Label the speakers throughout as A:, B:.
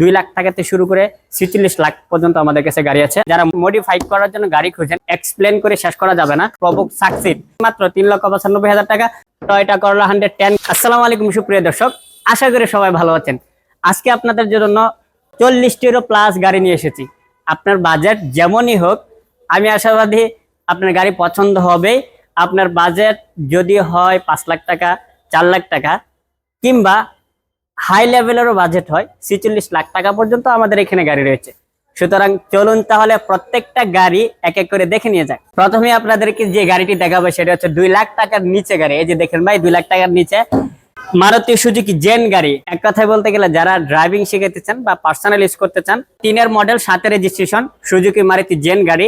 A: দুই লাখ টাকাতে শুরু করে ছিচল্লিশ লাখ পর্যন্ত আমাদের কাছে গাড়ি আছে। যারা মডিফাইড করার জন্য গাড়ি খুঁজেন এক্সপ্লেন করে শেষ করা যাবে না। প্রবক সাকসিড মাত্র তিন লক্ষ পঁচানব্বই হাজার টাকা। টয়টা করলা হান্ড্রেড টেন আসসালামু আলাইকুম সুপ্রিয় দর্শক, আশা করি সবাই ভালো আছেন। আজকে আপনাদের জন্য চল্লিশটিরও প্লাস গাড়ি নিয়ে এসেছি। আপনার বাজেট যেমনই হোক, আমি আশাবাদী আপনার গাড়ি পছন্দ হবে আপনার বাজেট যদি হয় পাঁচ লাখ টাকা, চার লাখ টাকা, কিংবা হাই লেভেলেরও বাজেট হয়। ছিচল্লিশ লাখ টাকা পর্যন্ত আমাদের এখানে গাড়ি রয়েছে। সুতরাং চলুন তাহলে প্রত্যেকটা গাড়ি এক এক করে দেখে নিয়ে যাক। প্রথমে আপনাদেরকে যে গাড়িটি দেখাবো সেটা হচ্ছে দুই লাখ টাকার নিচে গাড়ি। এই যে দেখেন ভাই, দুই লাখ টাকার নিচে মারুতি সুজুকি জেন গাড়ি। এক কথায় বলতে গেলে যারা ড্রাইভিং শিখাতে চান বা পার্সোনাল ইউজ করতে চান, তিনের মডেল সাতের রেজিস্ট্রেশন সুজুকি মারুতি জেন গাড়ি,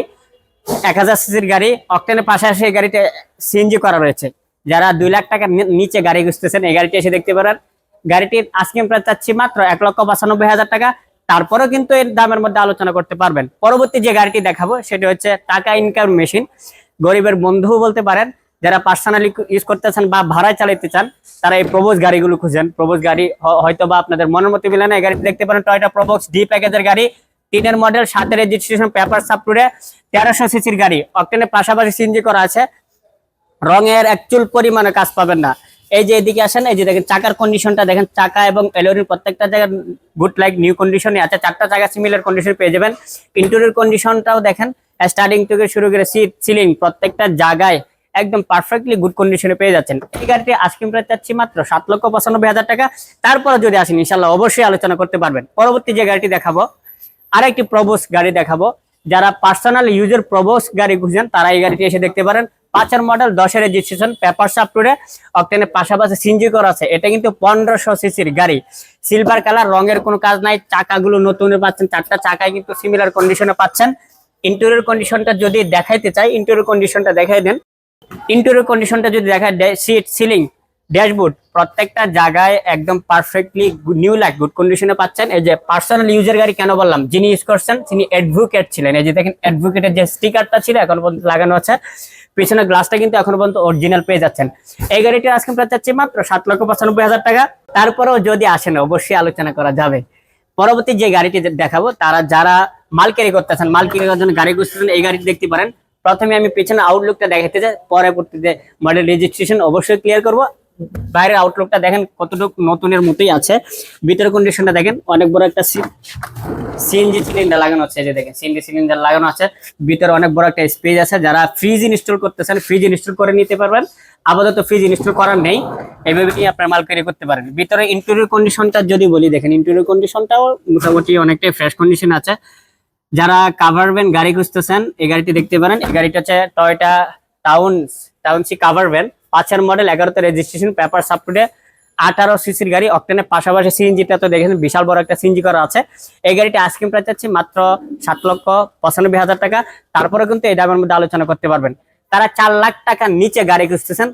A: এক হাজার সিসির গাড়ি অক্টেনের পাশাপাশি এই গাড়িতে সিএনজি করা রয়েছে। যারা দুই লাখ টাকার নিচে গাড়ি খুঁজতেছেন, এই গাড়িটি এসে দেখতে পারেন। গাড়িটির আজকে প্রায় চাচ্ছি মাত্র এক লক্ষ পঁচানব্বই হাজার টাকা। তারপরেও কিন্তু এর দামের মধ্যে আলোচনা করতে পারবেন। পরবর্তী যে গাড়িটি দেখাবো, সেটি হচ্ছে টাকা ইনকাম মেশিন গরিবের বন্ধু বলতে পারেন, যারা পার্সোনালি ইউজ করতে চান বা ভাড়ায় চালাতে চান, তারা এই প্রবোজ গাড়িগুলো খুঁজেন। প্রবোজ গাড়ি হয়তো বা আপনাদের মনের মতো মিলে না। এই গাড়িটি দেখতে পারেন টয়টা প্রবোক্স ডি প্যাকেজের গাড়ি। তিনের মডেল সাতের রেজিস্ট্রেশন পেপার সাপটুরে তেরোশো সিসির গাড়ি। অক্টেনের পাশাপাশি সিএনজি করা আছে। রঙের একচুল পরিমাণে কাজ পাবেন না। এই যে এদিকে আসেন, এই যে দেখেন চাকার কন্ডিশনটা দেখেন চাকা এবং এলোরির প্রত্যেকটা জায়গায় গুড লাইক নিউ কন্ডিশনে আছে। চারটা চাকা সিমিলার কন্ডিশন পেয়ে যাবেন। ইন্টেরিয়র কন্ডিশনটাও দেখেন স্টার্টিং থেকে শুরু করে সিট সিলিং প্রত্যেকটা জায়গায় একদম পারফেক্টলি গুড কন্ডিশনে পেয়ে যাচ্ছেন। এই গাড়িটি আজকে প্রায় চাচ্ছি মাত্র সাত লক্ষ পঁচানব্বই হাজার টাকা। তারপরে যদি আসেন ইনশাল্লাহ অবশ্যই আলোচনা করতে পারবেন। পরবর্তী যে গাড়িটি দেখাবো আর একটি প্রবোস গাড়ি দেখাবো। যারা পার্সোনাল ইউজার প্রবোস গাড়ি খুঁজছেন, তারা এই গাড়িটি এসে দেখতে পারেন। পাঁচের মডেল দশের রেজিস্ট্রেশন পেপার সাপটুরে অক্টেনের পাশাপাশি করা আছে। এটা কিন্তু পনেরোশো সিসির গাড়ি। সিলভার কালার রঙের কোনো কাজ নাই। চাকাগুলো নতুন পাচ্ছেন। চারটা চাকায় কিন্তু সিমিলার কন্ডিশনে পাচ্ছেন। ইন্টেরিয়র কন্ডিশনটা যদি দেখাইতে চাই ইন্টেরিয়র কন্ডিশনটা দেখাই দেন। ইন্টেরিয়র কন্ডিশনটা যদি দেখায় সিট সিলিং ড্যাশবোর্ড প্রত্যেকটা জায়গায় একদম পারফেক্টলি নিউ লাইক গুড কন্ডিশনে পাচ্ছেন। এই যে পার্সোনাল ইউজার গাড়ি কেন বললাম? যিনি ইউজ করছেন, তিনি অ্যাডভোকেট ছিলেন। এই যে দেখেন অ্যাডভোকেটের যে স্টিকারটা ছিল, এখন লাগানো আছে। পিছনের গ্লাসটা কিন্তু এখনও পর্যন্ত অরিজিনাল পেয়ে যাচ্ছেন। এই গাড়িটি আজকে প্রায় চাচ্ছি মাত্র সাত লক্ষ পঁচানব্বই হাজার টাকা। তারপরেও যদি আসেন, অবশ্যই আলোচনা করা যাবে। পরবর্তী যে গাড়িটি দেখাবো, তারা যারা মাল ক্যারি করতেছেন মাল ক্যারি করার জন্য গাড়ি খুঁজতেছেন এই গাড়িটি দেখতে পারেন। প্রথমে আমি পিছনে আউটলুকটা দেখাতে চাই, পরবর্তীতে মডেল রেজিস্ট্রেশন অবশ্যই ক্লিয়ার করব। বাইরের আউটলুকটা দেখেন কতটুকু নতুনের মতোই আছে। ভিতরের কন্ডিশনটা দেখেন, অনেক বড় একটা সিএনজি সিলিন্ডার লাগানো আছে যে দেখেন সিএনজি সিলিন্ডার লাগানো আছে। ভিতরে অনেক বড় একটা স্পেস আছে, যারা ফ্রিজ ইনস্টল করতেছেন ফ্রিজ ইনস্টল করে নিতে পারবেন। আপাতত ফ্রিজ ইনস্টল করার নেই, এইভাবে নিয়ে আপনার মাল ক্যারি করতে পারেন। ভিতরে ইন্টেরিয়র কন্ডিশনটা যদি বলি, দেখেন ইন্টেরিয়র কন্ডিশনটাও মোটামুটি অনেকটাই ফ্রেশ কন্ডিশন আছে। যারা কাভার ভ্যান গাড়ি খুঁজতেছেন, এই গাড়িটি দেখতে পারেন। এই গাড়িটা হচ্ছে Toyota town TownAce cover van পাঁচের মডেল, এগারোতে রেজিস্ট্রেশন পেপার সাপোর্টে আঠারো সিসির গাড়ি অক্টেনের পাশাপাশি সিএনজিটা তো দেখেছেন, বিশাল বড় একটা সিএনজি করা আছে। এই গাড়িটি আইসক্রিম প্রাইস চাচ্ছি মাত্র সাত লক্ষ পঁচানব্বই হাজার টাকা। তারপরে কিন্তু এই দামের মধ্যে আলোচনা করতে পারবেন। তারা চার লাখ টাকার নিচে গাড়ি খুঁজতেছেন।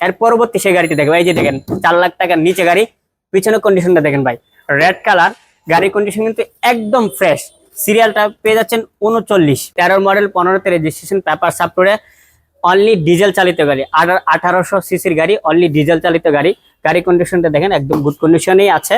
A: এর পরবর্তী সেই গাড়িটি দেখবেন, এই যে দেখেন, চার লাখ টাকার নিচে গাড়ি, পিছনের কন্ডিশনটা দেখেন ভাই রেড কালার গাড়ির কন্ডিশন কিন্তু একদম ফ্রেশ সিরিয়ালটা পেয়ে যাচ্ছেন উনচল্লিশ। তেরো মডেল পনেরোতে রেজিস্ট্রেশন পেপার সাপটোরে অনলি ডিজেল চালিত গাড়ি। আঠারোশো সিসির গাড়ি অনলি ডিজেল চালিত গাড়ি। গাড়ি কন্ডিশনটা দেখেন, একদম গুড কন্ডিশনেই আছে।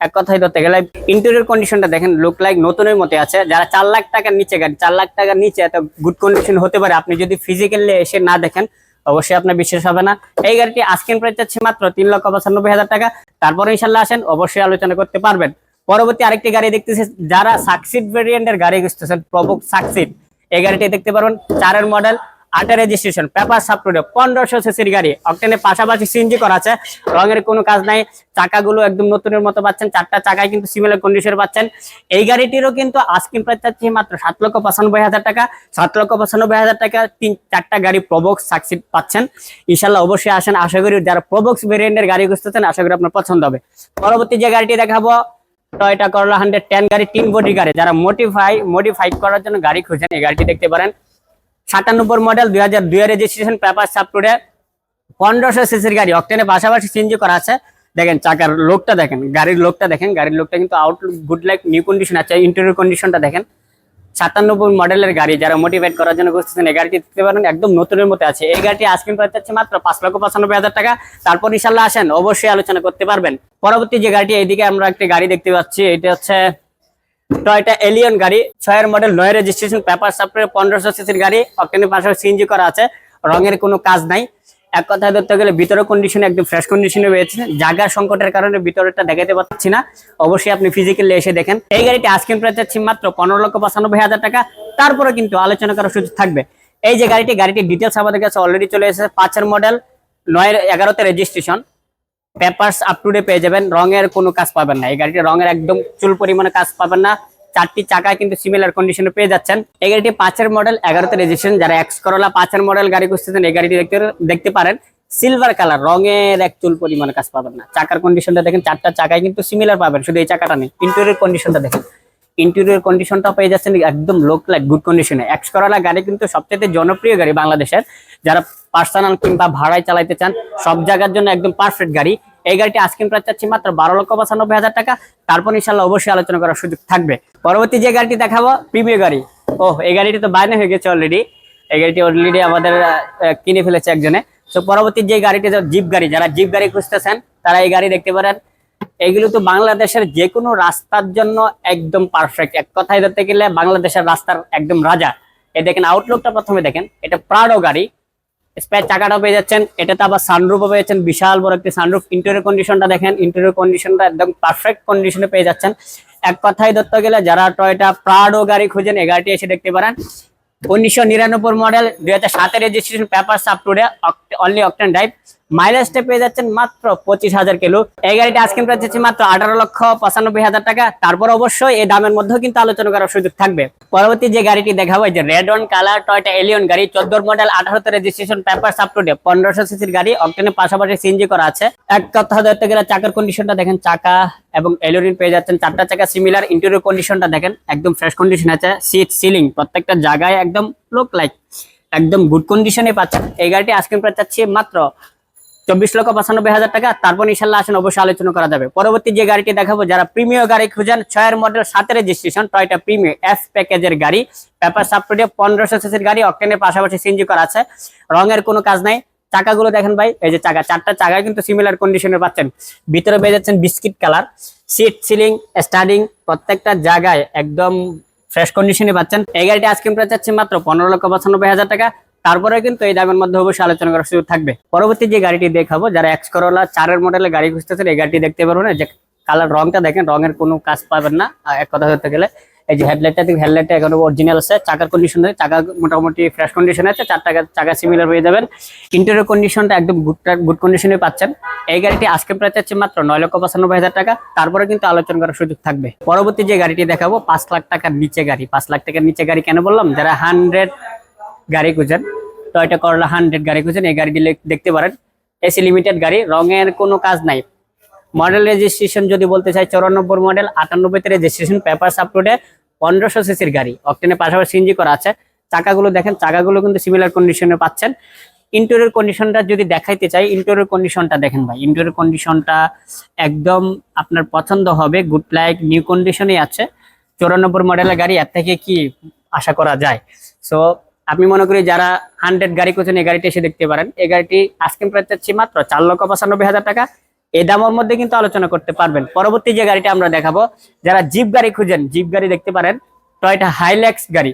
A: এক কথায় ধরতে গেলে ইন্টেরিয়র কন্ডিশনটা দেখেন লুক লাইক নতুনের মতো আছে। যারা চার লাখ টাকার নিচে গাড়ি, চার লাখ টাকার নিচে এত গুড কন্ডিশন হতে পারে, আপনি যদি ফিজিক্যালি এসে না দেখেন, অবশ্যই আপনার বিশ্বাস হবে না। এই গাড়িটি আজকের প্রাইস যাচ্ছে মাত্র তিন লক্ষ পঁচানব্বই হাজার টাকা। তারপরে ইনশাল্লাহ আসেন, অবশ্যই আলোচনা করতে পারবেন। পরবর্তী আরেকটি গাড়ি দেখতেছে, যারা সাকসিড ভেরিয়েন্টের গাড়ি খুঁজতেছেন প্রবক সাকসিড এই গাড়িটি দেখতে পারবেন, চারের মডেল আটের রেজিস্ট্রেশন পেপার সাপোর্টে পনেরোশো সিসির গাড়ি অক্টেনের পাশাপাশি সিএনজি করা আছে। রঙের কোনো কাজ নাই, চাকাগুলো একদম নতুনের মতো পাচ্ছেন, চারটা চাকায় কিন্তু সিমিলার কন্ডিশন পাচ্ছেন। এই গাড়িটিরও কিন্তু আজকিন প্রাইস চাচ্ছি মাত্র সাত লক্ষ পঁচানব্বই হাজার টাকা। সাত লক্ষ পঁচানব্বই হাজার টাকা তিন, চারটা গাড়ি প্রবক্স সাকসিড পাচ্ছেন। ইনশাল্লাহ অবশ্যই আসেন। আশা করি যারা প্রবক্স ভেরিয়েন্টের গাড়ি খুঁজতেছেন, আশা করি আপনার পছন্দ হবে। পরবর্তী যে গাড়িটি দেখাবো টয়টা করলা হান্ড্রেড টেন গাড়ি তিন বডি গাড়ি। যারা মোটিফাই মডিফাইড করার জন্য গাড়ি খুঁজছেন এই গাড়িটি দেখতে পারেন। সাতানব্বই মডেল দুই হাজার দুই রেজিস্ট্রেশন পেপার সাপটুরে পনেরোশো সিসির গাড়ি অক্টেনের পাশাপাশি সিএনজি করা আছে। দেখেন, চাকার লোকটা দেখেন, গাড়ির লোকটা দেখেন, গাড়ির লোকটা কিন্তু out good like new condition আছে ইন্টেরিয়র কন্ডিশনটা দেখেন। সাতানব্বই মডেলের গাড়ি, যারা মোটিভেট করার জন্য খুঁজতেছেন এই গাড়িটি দেখতে পারেন, একদম নতুনের মতো আছে। এই গাড়িটি আজকে প্রাইস হচ্ছে মাত্র পাঁচ লক্ষ পঁচানব্বই হাজার টাকা। তারপর ইনশাল্লাহ আসেন, অবশ্যই আলোচনা করতে পারবেন। পরবর্তী যে গাড়িটি, এইদিকে আমরা একটি গাড়ি দেখতে পাচ্ছি, এটা হচ্ছে টয়টা এলিয়ন গাড়ি, ছয়ের মডেল নয় রেজিস্ট্রেশন পেপার সাপ্রে পনেরোশো সিসির গাড়ি অক্টেনের পাশাপাশি সিএনজি করা আছে, রঙের কোনো কাজ নাই। এক কথায় ধরতে গেলে ভিতরের কন্ডিশনে একদম ফ্রেশ কন্ডিশনে রয়েছে জায়গার সংকটের কারণে ভিতরেটা দেখাতে পাচ্ছি না, অবশ্যই আপনি ফিজিক্যালি এসে দেখেন। এই গাড়িটি আজকের প্রাইস চাচ্ছি মাত্র পনেরো লক্ষ পঁচানব্বই হাজার টাকা তারপরে কিন্তু আলোচনা করার সুযোগ থাকবে। এই যে গাড়িটি, গাড়িটির ডিটেলস আমাদের কাছে অলরেডি চলে এসেছে, পাঁচের মডেল নয় এগারোতে registration papers up to date যাবেন। রঙের কোনো কাজ পাবেন না। এই গাড়িটি রঙের একদম চুল পরিমাণে কাজ পাবেন না। চারটি চাকায় কিন্তু সিমিলার কন্ডিশনে পেয়ে যাচ্ছেন। এই গাড়িটি পাঁচের মডেল এগারোতে রেজিস্ট্রেশন যারা এক্স করলা পাঁচের মডেল গাড়ি খুঁজতেছেন, এই গাড়িটি দেখতে দেখতে পারেন। সিলভার কালার রঙের এক চুল পরিমাণে কাজ পাবেন না। চাকার কন্ডিশনটা দেখেন, চারটা চাকায় কিন্তু সিমিলার পাবেন। শুধু এই চাকাটা নেই ইন্টেরিয়র কন্ডিশনটা দেখেন। ইন্টেরিয়র কন্ডিশনটা পেয়ে যাচ্ছেন, একদম লোক লাইক গুড কন্ডিশনে এক্স করলা গাড়ি কিন্তু সবচেয়ে জনপ্রিয় গাড়ি বাংলাদেশের। যারা পার্সোনাল কিংবা ভাড়ায় চালাইতে চান, সব জায়গার জন্য একদম পারফেক্ট গাড়ি। এই গাড়িটি আজকে প্রাইস চাচ্ছি মাত্র বারো লক্ষ পঁচানব্বই হাজার টাকা। তারপর ইনশাল্লাহ অবশ্যই আলোচনা করার সুযোগ থাকবে। পরবর্তী যে গাড়িটি দেখাবো প্রিমিয় গাড়ি। ও এই গাড়িটি তো বাইরে হয়ে গেছে অলরেডি এই গাড়িটি অলরেডি আমাদের কিনে ফেলেছে একজনে। তো পরবর্তী যে গাড়িটি জিপ গাড়ি, যারা জিপ গাড়ি খুঁজতেছেন, তারা এই গাড়ি দেখতে পারেন। এগুলো তো বাংলাদেশের যে কোনো রাস্তার জন্য একদম পারফেক্ট এক কথায় ধরতে গেলে বাংলাদেশের রাস্তার একদম রাজা। এ দেখেন আউটলুকটা প্রথমে দেখেন। এটা প্রাডো গাড়ি। স্পেয়ার চাকাটাও পেয়ে যাচ্ছেন। এটাতে আবার সানরুফও পেয়ে যাচ্ছেন। বিশাল বড় একটি সানরুফ ইন্টেরিয়র কন্ডিশনটা দেখেন। ইন্টেরিয়র কন্ডিশনটা একদম পারফেক্ট কন্ডিশনে পেয়ে যাচ্ছেন। এক কথায় ধরতে গেলে যারা টয়টা প্রাডো গাড়ি খুঁজেন, এই গাড়িটি এসে দেখতে পারেন। উনিশশো নিরানব্বই মডেল দুই হাজার সাতের registration paper up to date only octane drive মাইলেজটা পেয়ে যাচ্ছেন মাত্র পঁচিশ হাজার কিলো। এই গাড়িটা আজকে প্রাইস হচ্ছে মাত্র আঠারো লক্ষ পঁচানব্বই হাজার টাকা। তারপর অবশ্যই এই দামের মধ্যেও কিন্তু আলোচনা করার সুযোগ থাকবে। পরবর্তী যে গাড়িটি দেখাবো যে red on colour Toyota Allion গাড়ি চোদ্দ মডেল আঠারোতে রেজিস্ট্রেশন পেপার আপ টু ডে পনেরোশো সিসির গাড়ি অকটেনের পাশাপাশি সিএনজি করা আছে। এক কথা ধরতে গেলে চাকার কন্ডিশনটা দেখেন, চাকা এবং এলোরিন পেয়ে যাচ্ছেন। চারটা চাকা সিমিলার ইন্টেরিয়র কন্ডিশনটা দেখেন, একদম ফ্রেশ কন্ডিশন আছে। সিট সিলিং প্রত্যেকটা জায়গায় একদম লুক লাইক একদম গুড কন্ডিশনে পাচ্ছেন। এই গাড়িটি আজকে প্রায় চাচ্ছি মাত্র চব্বিশ লক্ষ পঁচানব্বই হাজার টাকা। তারপর ইনশাল্লাহ আসেন, অবশ্যই আলোচনা করা যাবে। পরবর্তী যে গাড়িটি দেখাবো, যারা প্রিমিয় গাড়ি খুঁজেন, ছয়ের মডেল, সাতের রেজিস্ট্রেশন টয়টা প্রিমিয় এফ প্যাকেজের গাড়ি। পেপার সাপটোডিয়া পনেরোশো সিসির গাড়ি অক্টেনের পাশাপাশি সিএনজি করা আছে। রঙের কোনো কাজ নাই। চাকাগুলো দেখেন ভাই, এই যে চাকা, চারটা চাকায় কিন্তু সিমিলার কন্ডিশনে পাচ্ছেন। ভিতরে পেয়ে যাচ্ছেন biscuit colour seat ceiling starting প্রত্যেকটা জায়গায় একদম ফ্রেশ কন্ডিশনে পাচ্ছেন। এই গাড়িটি আজকে প্রায় চাচ্ছি মাত্র পনেরো লক্ষ পঁচানব্বই হাজার টাকা। তারপরে কিন্তু এই দামের মধ্যে অবশ্যই আলোচনা করার সুযোগ থাকবে। পরবর্তী যে গাড়িটি দেখাবো, যারা এক্স করোলা চারের মডেলের গাড়ি খুঁজতেছেন, এই গাড়িটি দেখতে পারব না। যে কালার রংটা দেখেন, রঙের কোনো কাজ পাবেন না। এক কথা ধরতে গেলে, এই যে হেডলাইটটা দেখি হেডলাইটটা এখনও অরিজিনাল আছে, চাকার কন্ডিশন আছে চাকা মোটামুটি ফ্রেশ কন্ডিশন আছে, চার টাকা চাকা সিমিলার হয়ে যাবেন। ইন্টেরিয়র কন্ডিশনটা একদম গুড গুড কন্ডিশনে পাচ্ছেন। এই গাড়িটি আজকে প্রায় হচ্ছে মাত্র নয় লক্ষ পঁচানব্বই হাজার টাকা। তারপরে কিন্তু আলোচনা করার সুযোগ থাকবে। পরবর্তী যে গাড়িটি দেখাবো, পাঁচ লাখ টাকার নিচে গাড়ি। পাঁচ লাখ টাকার নিচে গাড়ি কেন বললাম? যারা হান্ড্রেড গাড়ি খুঁজেন। টয়টা করলা হান্ড্রেড গাড়ি খুঁজেন, এই গাড়িটি লে- দেখতে পারেন। এসি লিমিটেড গাড়ি, রঙের কোনো কাজ নাই। মডেল রেজিস্ট্রেশন যদি বলতে চাই, চৌরানব্বই মডেল আটানব্বইতে রেজিস্ট্রেশন পেপার আপলোডে পনেরোশো সিসির গাড়ি। অক্টেনের পাশাপাশি সিনজি করা আছে। চাকাগুলো দেখেন, চাকাগুলো কিন্তু সিমিলার কন্ডিশনে পাচ্ছেন। ইন্টেরিয়র কন্ডিশনটা যদি দেখাইতে চাই ইন্টেরিয়র কন্ডিশনটা দেখেন ভাই। ইন্টেরিয়র কন্ডিশনটা একদম আপনার পছন্দ হবে গুড লাইক নিউ কন্ডিশনেই আছে। চৌরানব্বই মডেলের গাড়ি, এর থেকে কি আশা করা যায়? সো আমি মনে করি যারা হান্ড্রেড গাড়ি করছেন এই গাড়িটি এসে দেখতে পারেন। এই গাড়িটি আজকে প্রাইস চাচ্ছি মাত্র চার লক্ষ পঁচানব্বই হাজার টাকা। এই দামের মধ্যে কিন্তু আলোচনা করতে পারবেন। পরবর্তী যে গাড়িটা আমরা দেখাবো, যারা জিপ গাড়ি খুঁজেন জিপ গাড়ি দেখতে পারেন টয়টা হাইল্যাক্স গাড়ি।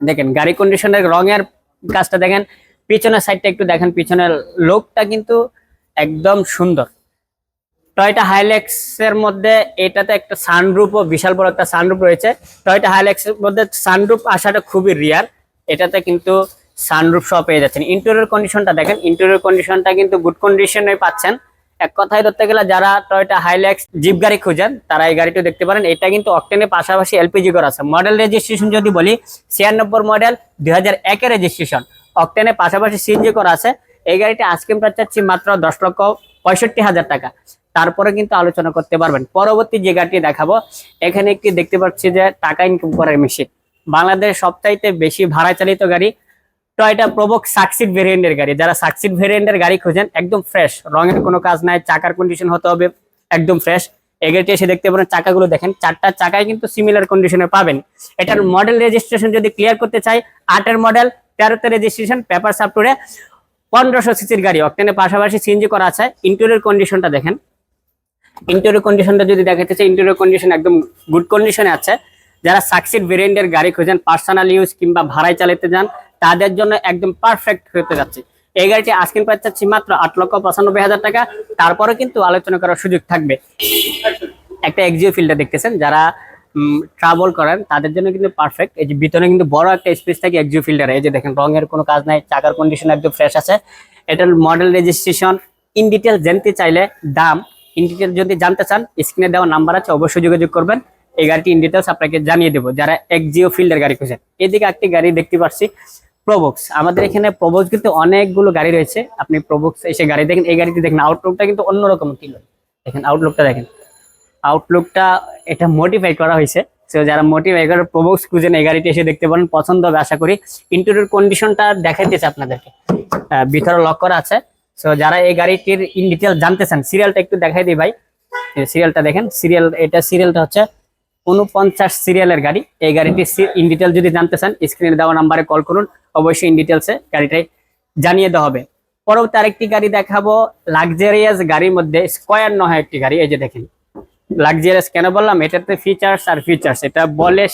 A: দেখেন, গাড়ি কন্ডিশনের রঙের কাজটা দেখেন, পিছনের সাইডটা একটু দেখেন, পিছনের লোকটা কিন্তু একদম সুন্দর। টয়টা হাইল্যাক্স এর মধ্যে এটাতে একটা সানরুপ ও বিশাল বড় একটা সানরুপ রয়েছে। টয়টা হাইল্যাক্স এর মধ্যে সানরুপ আসাটা খুবই রিয়ার এটাতে কিন্তু সানরুপ সহ পেয়ে যাচ্ছেন। ইন্টেরিয়র কন্ডিশনটা দেখেন ইন্টেরিয়র কন্ডিশনটা কিন্তু গুড কন্ডিশনে পাচ্ছেন। এক কথায় ধরতে গেলে যারা টয়টা হাইল্যাক্স জিপ গাড়ি খুঁজেন, তারা এই গাড়িটি দেখতে পারেন। এটা কিন্তু অক্টেনের পাশাপাশি এলপিজি করা আছে। মডেল রেজিস্ট্রেশন যদি বলি, ছিয়ানব্বই মডেল দুই হাজার একের রেজিস্ট্রেশন অক্টেনের পাশাপাশি সিএনজি করা আছে। এই গাড়িটা প্রায় চাচ্ছি মাত্র দশ লক্ষ পঁয়ষট্টি হাজার টাকা। তারপরে কিন্তু আলোচনা করতে পারবেন। পরবর্তী যে গাড়িটি দেখাবো, এখানে একটি দেখতে পাচ্ছি যে টাকা ইনকাম করার মেশিন বাংলাদেশ সবচাইতে বেশি ভাড়া চালিত গাড়ি টয়টা প্রবক সাকসিড ভেরিয়েন্টের গাড়ি। যারা সাকসিড ভেরিয়েন্টের গাড়ি খোঁজেন, একদম ফ্রেশ রঙের কোনো কাজ নাই, চাকার কন্ডিশন হতে হবে, একদম ফ্রেশ এই গাড়িটি এসে দেখতে পারেন, চাকাগুলো দেখেন, চারটা চাকায় কিন্তু সিমিলার কন্ডিশনে পাবেন। এটার মডেল রেজিস্ট্রেশন যদি ক্লিয়ার করতে চাই আটের মডেল তেরোতে রেজিস্ট্রেশন পেপার সাপটোরে পনেরোশো সিসির গাড়ি। অক্টেনের পাশাপাশি সিএনজি করা আছে। ইন্টেরিয়র কন্ডিশনটা দেখেন। ইন্টেরিয়র কন্ডিশনটা যদি দেখাতে চাই ইন্টেরিয়র কন্ডিশন একদম গুড কন্ডিশনে আছে। যারা সাকসিড ভেরিয়েন্টের গাড়ি খোঁজেন পার্সোনাল ইউজ কিংবা ভাড়ায় চালাতে যান, তাদের জন্য একদম পারফেক্ট হতে যাচ্ছে। এই গাড়িটি আজকের প্রাইস চাচ্ছি মাত্র আট লক্ষ পঁচানব্বই হাজার টাকা। তারপরে কিন্তু আলোচনা করার সুযোগ থাকবে। একটা এক্সিও ফিল্ডে দেখতেছেন, যারা ট্রাভেল করেন, তাদের জন্য কিন্তু পারফেক্ট এই যে ভিতরে কিন্তু বড় একটা স্পেস থাকে এক্সিও ফিল্ডারে এই যে দেখেন, রঙের কোনো কাজ নাই, চাকার কন্ডিশন একদম ফ্রেশ আছে। এটার মডেল রেজিস্ট্রেশন ইন ডিটেল জানতে চাইলে দাম ইন ডিটেল যদি জানতে চান স্ক্রিনে দেওয়া নাম্বার আছে, অবশ্যই যোগাযোগ করবেন। এই গাড়িটি ইন ডিটেলস আপনাকে জানিয়ে দেবো, যারা এক্সিও ফিল্ডের গাড়ি খুঁজেন। এদিকে একটি গাড়ি দেখতে পাচ্ছি প্রবক্স আমাদের এখানে প্রবক্স কিন্তু অনেকগুলো গাড়ি রয়েছে। আপনি প্রবক্স এসে গাড়ি দেখেন, এই গাড়িটি দেখেন আউটলুকটা কিন্তু অন্যরকম ছিল। দেখেন আউটলুকটা দেখেন। আউটলুকটা এটা মডিফাই করা হয়েছে। তো যারা মোটিভাই করে প্রবক্স খুঁজেন, এই গাড়িটি এসে দেখতে পারেন, পছন্দ হবে আশা করি। ইন্টেরিয়র কন্ডিশনটা দেখাইতেছে আপনাদেরকে। ভিতরে লক করা আছে। সো যারা এই গাড়িটির ইন ডিটেল জানতে চান সিরিয়ালটা একটু দেখাই দিই ভাই। সিরিয়ালটা দেখেন সিরিয়াল এটা সিরিয়ালটা হচ্ছে উনপঞ্চাশ সিরিয়ালের গাড়ি। এই গাড়িটি ইন ডিটেল যদি জানতে চান স্ক্রিনে দেওয়া নাম্বারে কল করুন। অবশ্যই ইন ডিটেলসে গাড়িটাই জানিয়ে দেওয়া হবে। পরবর্তী আরেকটি গাড়ি দেখাবো লাক্সারিয়াস গাড়ির মধ্যে স্কোয়ার নয় একটি গাড়ি। এই যে দেখেন লাক্সারিয়াস কেন বললাম? এটাতে ফিচার্স আর ফিচার্স এটা বলে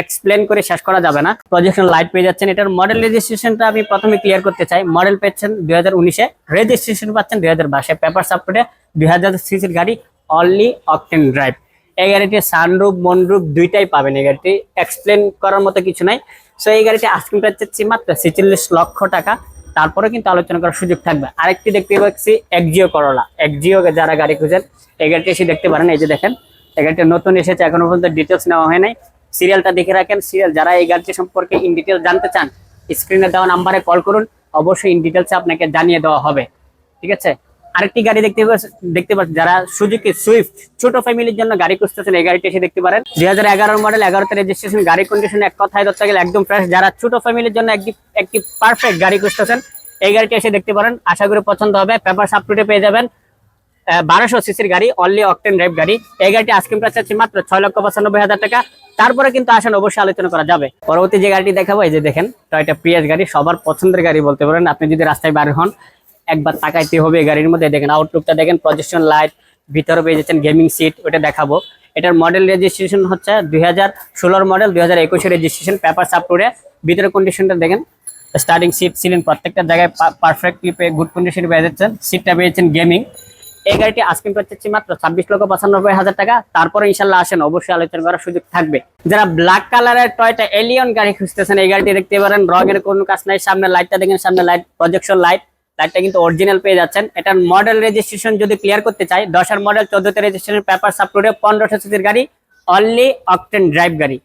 A: এক্সপ্লেন করে শেষ করা যাবে না। প্রজেকশন লাইট পেয়ে যাচ্ছেন। এটার মডেল রেজিস্ট্রেশনটা আমি প্রথমে ক্লিয়ার করতে চাই। মডেল পেয়েছেন দুই হাজার উনিশে। রেজিস্ট্রেশন পাচ্ছেন দুই হাজার বাইশে। পেপার সাপোর্টে দুই হাজার সিসির গাড়ি অনলি অকটেন ড্রাইভ এই গাড়িটি সানরুপ মনরুপ দুইটাই পাবেন এই গাড়িটি এক্সপ্লেন করার মতো কিছু নাই। সো এই গাড়িটি আজকে প্রাইস মাত্র ছেচল্লিশ লক্ষ টাকা। তারপরে কিন্তু আলোচনা করার সুযোগ থাকবে। আরেকটি দেখতে পাচ্ছি একজিও করলা একজিও যারা গাড়ি খুঁজেন, এই গাড়িটি এসে দেখতে পারেন। এই যে দেখেন, এই গাড়িটা নতুন এসেছে, এখনও পর্যন্ত ডিটেলস নেওয়া হয় নাই। সিরিয়ালটা দেখে রাখেন। সিরিয়াল যারা এই গাড়িটি সম্পর্কে ইন ডিটেল জানতে চান স্ক্রিনে দেওয়া নাম্বারে কল করুন। অবশ্যই ইন ডিটেলসে আপনাকে জানিয়ে দেওয়া হবে। ঠিক আছে? আরেকটি গাড়ি দেখতে দেখতে পাচ্ছেন যারা সুজুকি, সুইফট, ছোট ফ্যামিলির জন্য গাড়ি খুঁজতেছেন, এই গাড়িটি এসে দেখতে পারেন। দুই হাজার এগারোর মডেল এগারোতে রেজিস্ট্রেশন গাড়ি কন্ডিশন এক কথায় ধরতে গেলে একদম ফ্রেশ যারা ছোট ফ্যামিলির জন্য একটি একটি পারফেক্ট গাড়ি খুঁজতেছেন, এই গাড়িটি এসে দেখতে পারেন। আশা করি পছন্দ হবে। পেপার সাপটুটে পেয়ে যাবেন। বারোশো সিসির গাড়ি অনলি অকটেন ড্রাইভ গাড়ি। এই গাড়িটি আজকে প্রাইস আছে মাত্র ছয় লক্ষ পঁচানব্বই হাজার টাকা। তারপরে কিন্তু আসেন, অবশ্যই আলোচনা করা যাবে। পরবর্তী যে গাড়িটি দেখাবো, এই যে দেখেন টয়টা প্রিয়াস গাড়ি, সবার পছন্দের গাড়ি বলতে পারেন। আপনি যদি রাস্তায় বার হন একবার তাকাইতে হবে গাড়ির মধ্যে। দেখেন আউটলুকটা দেখেন প্রজেকশন লাইট ভিতরে পেয়ে যাচ্ছেন গেমিং সিট ওটা দেখাবো। এটার মডেল রেজিস্ট্রেশন হচ্ছে দুই হাজার ষোলোর মডেল দুই হাজার একুশে রেজিস্ট্রেশন পেপার সাপোর্টে ভিতরে কন্ডিশনটা দেখেন। স্টার্টিং সিট ছিলেন প্রত্যেকটা জায়গায় পারফেক্টলি গুড কন্ডিশনে পেয়ে যাচ্ছেন। সিটটা পেয়েছেন গেমিং এই গাড়িটি আজকে পাচ্ছি মাত্র ছাব্বিশ লক্ষ পঁচানব্বই হাজার টাকা। তারপরে ইনশাল্লাহ আসেন, অবশ্যই আলোচনা করার সুযোগ থাকবে। যারা ব্ল্যাক কালারের টয়টা এলিয়ন গাড়ি খুঁজতেছেন, এই গাড়িটি দেখতে পারেন। রঙের কোনো কাজ নাই, সামনে লাইটটা দেখেন, সামনে লাইট প্রজেকশন লাইট লাইটটা কিন্তু অরিজিনাল পেয়ে যাচ্ছেন। এটার মডেল রেজিস্ট্রেশন যদি ক্লিয়ার করতে চাই, দশের মডেল চোদ্দতে রেজিস্ট্রেশন পেপার সাপোর্টে পনেরোশো সিসির গাড়ি অনলি অকটেন ড্রাইভ গাড়ি।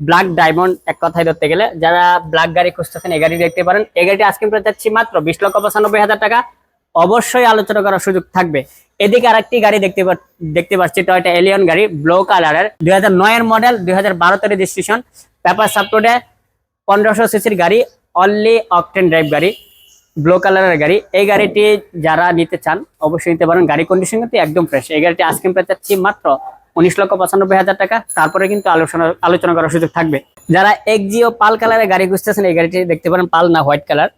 A: ব্ল্যাক ডায়মন্ড এক কথায় ধরতে গেলে, যারা ব্ল্যাক গাড়ি খুঁজতেছেন, এই গাড়ি দেখতে পারেন। এই গাড়িটি আজকে প্রায় যাচ্ছি মাত্র বিশ লক্ষ পঁচানব্বই হাজার টাকা। অবশ্যই আলোচনা করার সুযোগ থাকবে। এদিকে আরেকটি গাড়ি দেখতে দেখতে পাচ্ছি টয়টা এলিয়ন গাড়ি ব্লু কালারের দুই হাজার নয়ের মডেল দুই হাজার বারোতে রেজিস্ট্রেশন পেপার সাপোর্টে পনেরোশো সিসির গাড়ি অনলি অকটেন ড্রাইভ গাড়ি। ব্লু কালারের গাড়ি। এই গাড়িটি যারা নিতে চান, অবশ্যই নিতে পারেন। গাড়ি কন্ডিশন কিন্তু একদম ফ্রেশ এই গাড়িটি আজকে প্রায় চাচ্ছি মাত্র উনিশ লক্ষ পঁচানব্বই হাজার টাকা। তারপরে কিন্তু আলোচনা আলোচনা করার সুযোগ থাকবে। যারা এক্সিও পাল কালারের গাড়ি খুঁজতেছেন, এই গাড়িটি দেখতে পারেন, পাল না হোয়াইট কালার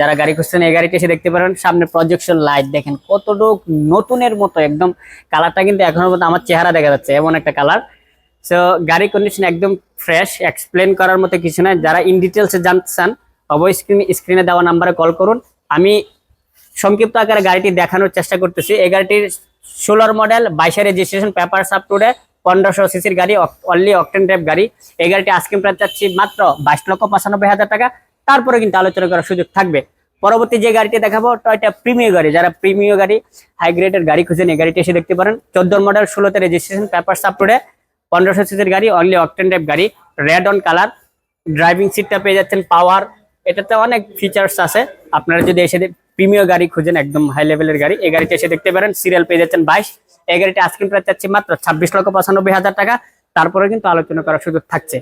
A: যারা গাড়ি খুঁজছেন এই গাড়িটি এসে দেখতে পারেন। সামনে প্রজেকশন লাইট দেখেন, কতটুক নতুনের মতো একদম। কালারটা কিন্তু এখনও পর্যন্ত আমার চেহারা দেখা যাচ্ছে, এমন একটা কালার সো গাড়ি কন্ডিশন একদম ফ্রেশ এক্সপ্লেন করার মতো কিছু নয় যারা ইন ডিটেলসে জানতে চান অবশ্যই স্ক্রিন দেওয়া নাম্বারে কল করুন। আমি সংক্ষিপ্ত আকারে গাড়িটি দেখানোর চেষ্টা করতেছি। এই গাড়িটির ষোলোর মডেল বাইশে রেজিস্ট্রেশন পেপার সাপ টুডে পনেরোশো সিসির গাড়ি অনলি অকটেন ড্রাইভ গাড়ি। এই গাড়িটি আজকে প্রায় চাচ্ছি মাত্র বাইশ লক্ষ পঁচানব্বই হাজার টাকা। তারপরে কিন্তু আলোচনা করার সুযোগ থাকবে। পরবর্তী যে গাড়িটি দেখাবো টয়টা প্রিমিয় গাড়ি। যারা প্রিমিয় গাড়ি হাই গ্রেডের গাড়ি খুঁজেন এই গাড়িটি এসে দেখতে পারেন। চোদ্দ মডেল ষোলোতে রেজিস্ট্রেশন পেপার সাপ টুডে পনেরোশো সিসির গাড়ি অনলি অকটেন ড্রাইভ গাড়ি। রেড অন কালার ড্রাইভিং সিটটা পেয়ে যাচ্ছেন পাওয়ার এটাতে অনেক ফিচার্স আছে। আপনারা যদি এসে প্রিমিয় গাড়ি খুঁজেন, একদম হাই লেভেলের গাড়ি, এই গাড়িটা এসে দেখতে পারেন সিরিয়াল পেয়ে যাচ্ছেন বাইশ। এই গাড়িটা আজকে প্রায় চাচ্ছি মাত্র ছাব্বিশ লক্ষ পঁচানব্বই হাজার টাকা। তারপরে কিন্তু আলোচনা করার সুযোগ থাকছে।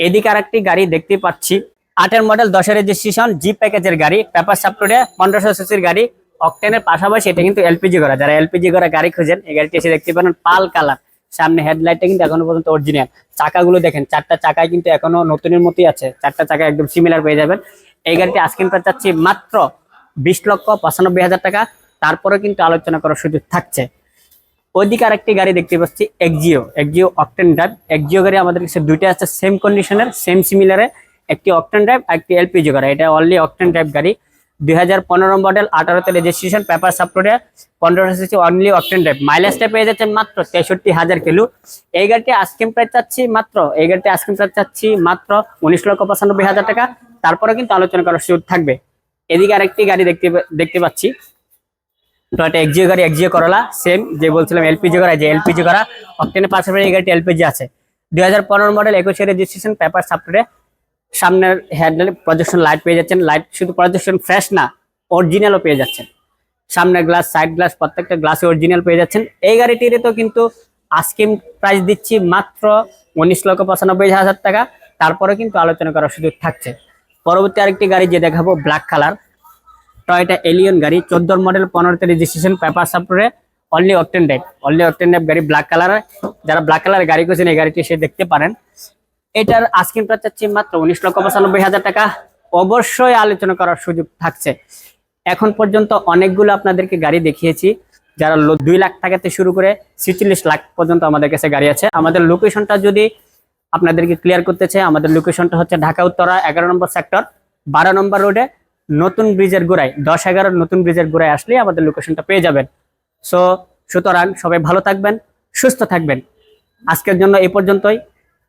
A: এদিকে আরেকটি গাড়ি দেখতে পাচ্ছি। আটের মডেল দশের রেজিস্ট্রেশন জি প্যাকেজের গাড়ি পেপার সাপটোরে পনেরোশো সিসির গাড়ি অকটেনের পাশাপাশি এটা কিন্তু এলপিজি করা। যারা এলপিজি করা গাড়ি খুঁজেন, এই গাড়িটি এসে দেখতে পারেন পাল কালার সামনে হেডলাইটটা কিন্তু এখনও পর্যন্ত অরিজিনাল চাকাগুলো দেখেন, চারটা চাকায় কিন্তু এখনও নতুনের মতোই আছে। চারটা চাকা একদম সিমিলার পেয়ে যাবেন। এই গাড়িটি আজকে চাচ্ছি মাত্র বিশ লক্ষ পঁচানব্বই হাজার টাকা। তারপরে কিন্তু আলোচনা করার সুযোগ থাকছে। ওইদিকে আরেকটি গাড়ি দেখতে পাচ্ছি Axio Axio octane drive Axio গাড়ি আমাদের কাছে দুইটা আছে সেম কন্ডিশনের সেম সিমিলারে একটি অকটেন ড্রাইভ আর একটি এলপিজি গাড়ি। এটা অনলি অকটেন ড্রাইভ গাড়ি। দুই হাজার পনেরো মডেল আঠারোতে রেজিস্ট্রেশন পেপার সাপোর্টে পনেরো সিসি অনলি অকটেন ড্রাইভ মাইলেজটা পেয়ে যাচ্ছেন মাত্র তেষট্টি হাজার কিলো। এই গাড়িটি আইসক্রিম প্রাইস চাচ্ছি মাত্র, এই গাড়িটি আইসক্রিম প্রাইস চাচ্ছি মাত্র উনিশ লক্ষ পঁচানব্বই হাজার টাকা। তারপরে কিন্তু আলোচনা করার সুযোগ থাকবে। এদিকে আরেকটি গাড়ি দেখতে দেখতে পাচ্ছি। টয়টা এক্সিও গাড়ি এক্সিও করলা সেম যে বলছিলাম এলপিজি করা যে এলপিজি করা অক্টেনের পাশাপাশি এই গাড়িটি এলপিজি আছে। দুই হাজার পনেরো মডেল একুশে রেজিস্ট্রেশন পেপার সাপোর্টে সামনের হেডলাইট প্রজেকশন লাইট পেয়ে যাচ্ছেন। লাইট শুধু প্রজেকশন ফ্রেশ না অরিজিনালও পেয়ে যাচ্ছেন। সামনের গ্লাস সাইড গ্লাস প্রত্যেকটা গ্লাসে অরিজিনাল পেয়ে যাচ্ছেন। এই গাড়িটির তো কিন্তু আস্কিম প্রাইস দিচ্ছি মাত্র উনিশ লক্ষ পঁচানব্বই হাজার টাকা। তারপরে কিন্তু আলোচনা করার সুযোগ থাকছে। পরবর্তী আরেকটি গাড়ি যে দেখাবো ব্ল্যাক কালার টয়টা এলিয়ন গাড়ি, চোদ্দোর মডেল পনেরোতে রেজিস্ট্রেশন পেপার সাপোর্টে only octane type only octane type গাড়ি ব্ল্যাক কালার যারা ব্ল্যাক কালার গাড়ি করছেন এই গাড়িটি সে দেখতে পারেন। এটার আস্কিং প্রাইস চাচ্ছি মাত্র উনিশ লক্ষ পঁচানব্বই হাজার টাকা। অবশ্যই আলোচনা করার সুযোগ থাকছে। এখন পর্যন্ত অনেকগুলো আপনাদেরকে গাড়ি দেখিয়েছি, যারা দুই লাখ টাকাতে শুরু করে ছিচল্লিশ লাখ পর্যন্ত আমাদের কাছে গাড়ি আছে। আমাদের লোকেশনটা যদি আপনাদেরকে ক্লিয়ার করতে চাই, আমাদের লোকেশনটা হচ্ছে ঢাকা, উত্তরা, এগারো নম্বর সেক্টর বারো নম্বর রোডে নতুন ব্রিজের গোড়ায়, দশ এগারো নতুন ব্রিজের গোড়ায় আসলেই আমাদের লোকেশনটা পেয়ে যাবেন। সো সুতরাং সবাই ভালো থাকবেন, সুস্থ থাকবেন। আজকের জন্য এই পর্যন্তই।